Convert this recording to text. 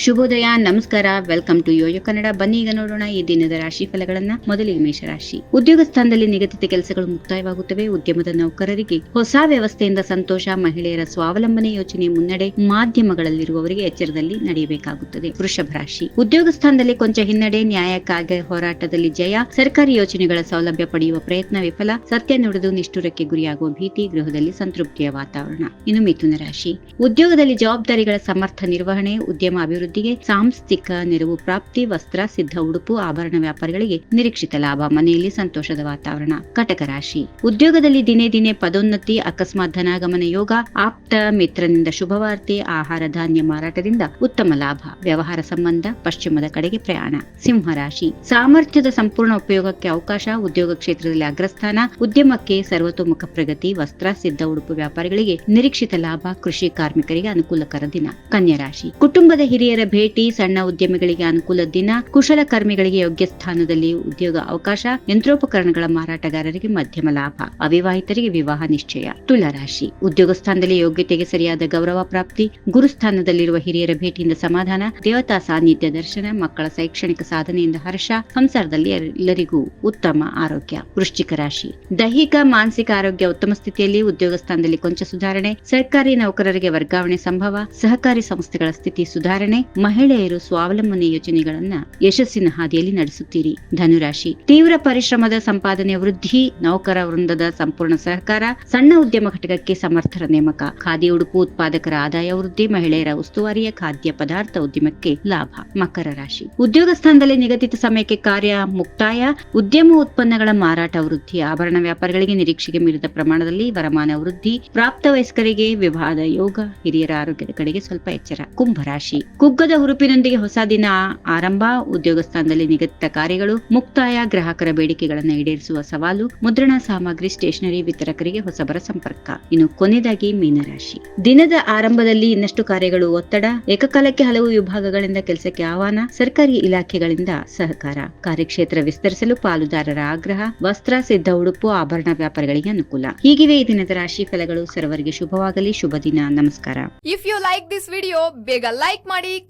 ಶುಭೋದಯ, ನಮಸ್ಕಾರ, welcome to Yoyo Kannada. ಬನ್ನಿ ಈಗ ನೋಡೋಣ ಈ ದಿನದ ರಾಶಿ ಫಲಗಳನ್ನ. ಮೊದಲಿಗೆ ಮೇಷರಾಶಿ. ಉದ್ಯೋಗ ಸ್ಥಾನದಲ್ಲಿ ನಿಗದಿತ ಕೆಲಸಗಳು ಮುಕ್ತಾಯವಾಗುತ್ತವೆ. ಉದ್ಯಮದ ನೌಕರರಿಗೆ ಹೊಸ ವ್ಯವಸ್ಥೆಯಿಂದ ಸಂತೋಷ, ಮಹಿಳೆಯರ ಸ್ವಾವಲಂಬನೆ ಯೋಜನೆ ಮುನ್ನಡೆ ಮಾಧ್ಯಮಗಳಲ್ಲಿರುವವರಿಗೆ ಎಚ್ಚರದಲ್ಲಿ ನಡೆಯಬೇಕಾಗುತ್ತದೆ. ವೃಷಭ ರಾಶಿ. ಉದ್ಯೋಗ ಸ್ಥಾನದಲ್ಲಿ ಕೊಂಚ ಹಿನ್ನಡೆ ನ್ಯಾಯಕ್ಕಾಗಿ ಹೋರಾಟದಲ್ಲಿ ಜಯ, ಸರ್ಕಾರಿ ಯೋಜನೆಗಳ ಸೌಲಭ್ಯ ಪಡೆಯುವ ಪ್ರಯತ್ನ ವಿಫಲ, ಸತ್ಯ ನುಡಿದು ನಿಷ್ಠುರಕ್ಕೆ ಗುರಿಯಾಗುವ ಭೀತಿ, ಗೃಹದಲ್ಲಿ ಸಂತೃಪ್ತಿಯ ವಾತಾವರಣ. ಇನ್ನು ಮಿಥುನ ರಾಶಿ. ಉದ್ಯೋಗದಲ್ಲಿ ಜವಾಬ್ದಾರಿಗಳ ಸಮರ್ಥ ನಿರ್ವಹಣೆ, ಉದ್ಯಮ ಅಭಿವೃದ್ಧಿಗೆ ಸಾಂಸ್ಥಿಕ ನೆರವು ಪ್ರಾಪ್ತಿ, ವಸ್ತ್ರ, ಸಿದ್ಧ ಉಡುಪು, ಆಭರಣ ವ್ಯಾಪಾರಿಗಳಿಗೆ ನಿರೀಕ್ಷಿತ ಲಾಭ. ಮನೆಯಲ್ಲಿ ಸಂತೋಷದ ವಾತಾವರಣ. ಕಟಕ ರಾಶಿ. ಉದ್ಯೋಗದಲ್ಲಿ ದಿನೇ ದಿನೇ ಪದೋನ್ನತಿ, ಅಕಸ್ಮಾತ್ ಧನಾಗಮನ ಯೋಗ, ಆಪ್ತ ಮಿತ್ರನಿಂದ ಶುಭವಾರ್ತೆ, ಆಹಾರ ಧಾನ್ಯ ಮಾರಾಟದಿಂದ ಉತ್ತಮ ಲಾಭ. ವ್ಯವಹಾರ ಸಂಬಂಧ ಪಶ್ಚಿಮದ ಕಡೆಗೆ ಪ್ರಯಾಣ. ಸಿಂಹ ರಾಶಿ. ಸಾಮರ್ಥ್ಯದ ಸಂಪೂರ್ಣ ಉಪಯೋಗಕ್ಕೆ ಅವಕಾಶ, ಉದ್ಯೋಗ ಕ್ಷೇತ್ರದಲ್ಲಿ ಅಗ್ರಸ್ಥಾನ, ಉದ್ಯಮಕ್ಕೆ ಸರ್ವತೋಮುಖ ಪ್ರಗತಿ, ವಸ್ತ್ರ, ಸಿದ್ಧ ಉಡುಪು ವ್ಯಾಪಾರಿಗಳಿಗೆ ನಿರೀಕ್ಷಿತ ಲಾಭ, ಕೃಷಿ ಕಾರ್ಮಿಕರಿಗೆ ಅನುಕೂಲಕರ ದಿನ. ಕನ್ಯಾ ರಾಶಿ. ಕುಟುಂಬದ ಹಿರಿಯರ ಭೇಟಿ, ಸಣ್ಣ ಉದ್ಯಮಿಗಳಿಗೆ ಅನುಕೂಲ ದಿನ ಕುಶಲಕರ್ಮಿಗಳಿಗೆ ಯೋಗ್ಯ ಸ್ಥಾನದಲ್ಲಿ ಉದ್ಯೋಗ ಅವಕಾಶ, ಯಂತ್ರೋಪಕರಣಗಳ ಮಾರಾಟಗಾರರಿಗೆ ಮಧ್ಯಮ ಲಾಭ. ಅವಿವಾಹಿತರಿಗೆ ವಿವಾಹ ನಿಶ್ಚಯ. ತುಲಾರಾಶಿ ಉದ್ಯೋಗ ಸ್ಥಾನದಲ್ಲಿ ಯೋಗ್ಯತೆಗೆ ಸರಿಯಾದ ಗೌರವ ಪ್ರಾಪ್ತಿ, ಗುರುಸ್ಥಾನದಲ್ಲಿರುವ ಹಿರಿಯರ ಭೇಟಿಯಿಂದ ಸಮಾಧಾನ, ದೇವತಾ ಸಾನ್ನಿಧ್ಯ ದರ್ಶನ, ಮಕ್ಕಳ ಶೈಕ್ಷಣಿಕ ಸಾಧನೆಯಿಂದ ಹರ್ಷ, ಸಂಸಾರದಲ್ಲಿ ಎಲ್ಲರಿಗೂ ಉತ್ತಮ ಆರೋಗ್ಯ. ವೃಶ್ಚಿಕ ರಾಶಿ. ದೈಹಿಕ, ಮಾನಸಿಕ ಆರೋಗ್ಯ ಉತ್ತಮ ಸ್ಥಿತಿಯಲ್ಲಿ ಉದ್ಯೋಗ ಸ್ಥಾನದಲ್ಲಿ ಕೊಂಚ ಸುಧಾರಣೆ, ಸರ್ಕಾರಿ ನೌಕರರಿಗೆ ವರ್ಗಾವಣೆ ಸಂಭವ, ಸಹಕಾರಿ ಸಂಸ್ಥೆಗಳ ಸ್ಥಿತಿ ಸುಧಾರಣೆ ಮಹಿಳೆಯರು ಸ್ವಾವಲಂಬನೆ ಯೋಜನೆಗಳನ್ನ ಯಶಸ್ಸಿನ ಹಾದಿಯಲ್ಲಿ ನಡೆಸುತ್ತೀರಿ. ಧನುರಾಶಿ. ತೀವ್ರ ಪರಿಶ್ರಮದ ಸಂಪಾದನೆ ವೃದ್ಧಿ, ನೌಕರ ವೃಂದದ ಸಂಪೂರ್ಣ ಸಹಕಾರ, ಸಣ್ಣ ಉದ್ಯಮ ಘಟಕಕ್ಕೆ ಸಮರ್ಥರ ನೇಮಕ, ಖಾದಿ ಉಡುಪು ಉತ್ಪಾದಕರ ಆದಾಯ ವೃದ್ಧಿ, ಮಹಿಳೆಯರ ಉಸ್ತುವಾರಿಯ ಖಾದ್ಯ ಪದಾರ್ಥ ಉದ್ಯಮಕ್ಕೆ ಲಾಭ. ಮಕರ ರಾಶಿ. ಉದ್ಯೋಗ ಸ್ಥಾನದಲ್ಲಿ ನಿಗದಿತ ಸಮಯಕ್ಕೆ ಕಾರ್ಯ ಮುಕ್ತಾಯ. ಉದ್ಯಮ ಉತ್ಪನ್ನಗಳ ಮಾರಾಟ ವೃದ್ಧಿ, ಆಭರಣ ವ್ಯಾಪಾರಿಗಳಿಗೆ ನಿರೀಕ್ಷೆಗೆ ಮೀರಿದ ಪ್ರಮಾಣದಲ್ಲಿ ವರಮಾನ ವೃದ್ಧಿ, ಪ್ರಾಪ್ತ ವಯಸ್ಕರಿಗೆ ವಿವಾದ ಯೋಗ, ಹಿರಿಯರ ಆರೋಗ್ಯದ ಕಡೆಗೆ ಸ್ವಲ್ಪ ಎಚ್ಚರ. ಕುಂಭರಾಶಿ ಕುಗ್ಗದ ಹುರುಪಿನೊಂದಿಗೆ ಹೊಸ ದಿನ ಆರಂಭ. ಉದ್ಯೋಗ ಸ್ಥಾನದಲ್ಲಿ ನಿಗದಿತ ಕಾರ್ಯಗಳು, ಮುಕ್ತಾಯ, ಗ್ರಾಹಕರ ಬೇಡಿಕೆಗಳನ್ನು ಈಡೇರಿಸುವ ಸವಾಲು, ಮುದ್ರಣ ಸಾಮಗ್ರಿ, ಸ್ಟೇಷನರಿ ವಿತರಕರಿಗೆ ಹೊಸಬರ ಸಂಪರ್ಕ. ಇನ್ನು ಕೊನೆಯದಾಗಿ ಮೀನರಾಶಿ. ದಿನದ ಆರಂಭದಲ್ಲಿ ಇನ್ನಷ್ಟು ಕಾರ್ಯಗಳು ಒತ್ತಡ, ಏಕಕಾಲಕ್ಕೆ ಹಲವು ವಿಭಾಗಗಳಿಂದ ಕೆಲಸಕ್ಕೆ ಆಹ್ವಾನ, ಸರ್ಕಾರಿ ಇಲಾಖೆಗಳಿಂದ ಸಹಕಾರ. ಕಾರ್ಯಕ್ಷೇತ್ರ ವಿಸ್ತರಿಸಲು ಪಾಲುದಾರರ ಆಗ್ರಹ, ವಸ್ತ್ರ, ಸಿದ್ಧ ಉಡುಪು, ಆಭರಣ ವ್ಯಾಪಾರಿಗಳಿಗೆ ಅನುಕೂಲ. ಹೀಗಿವೆ ಈ ದಿನದ ರಾಶಿ ಫಲಗಳು. ಸರ್ವರಿಗೆ ಶುಭವಾಗಲಿ, ಶುಭ ದಿನ. ನಮಸ್ಕಾರ. If you like this video ಬೇಗ ಲೈಕ್ ಮಾಡಿ